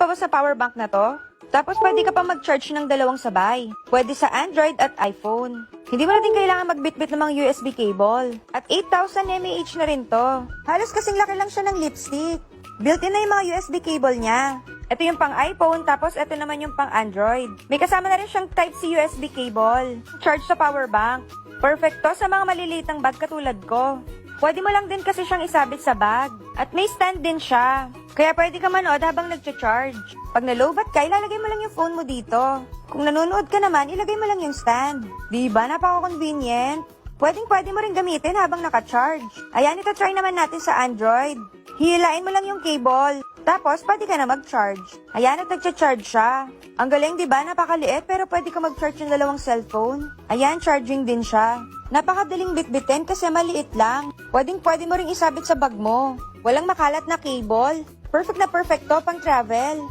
pa ba sa power bank na to? Tapos pwede ka pa mag-charge ng dalawang sabay. Pwede sa Android at iPhone. Hindi mo na din kailangan magbitbit ng mga USB cable. At 8,000 mAh na rin to. Halos kasing laki lang siya ng lipstick. Built-in na yung mga USB cable niya. Ito yung pang iPhone, tapos ito naman yung pang Android. May kasama na rin siyang Type-C USB cable. Charge sa power bank. Perfect to sa mga maliliitang bag katulad ko. Pwede mo lang din kasi siyang isabit sa bag. At may stand din siya. Kaya pwede ka manood habang nagcha-charge. Pag nalobat ka, ilalagay mo lang yung phone mo dito. Kung nanonood ka naman, ilagay mo lang yung stand. Di ba? Napaka-convenient. Pwedeng pwede mo rin gamitin habang naka-charge. Ayan, ito try naman natin sa Android. Hihilain mo lang yung cable. Tapos, pwede ka na mag-charge. Ayan, at nagcha-charge siya. Ang galing, di ba? Napakaliit, pero pwede ka mag-charge ng dalawang cellphone. Ayan, charging din siya. Napakadaling bitbitin kasi maliit lang. Pwedeng pwede mo ring isabit sa bag mo. Walang makalat na cable. Perfect na perfect to pang travel.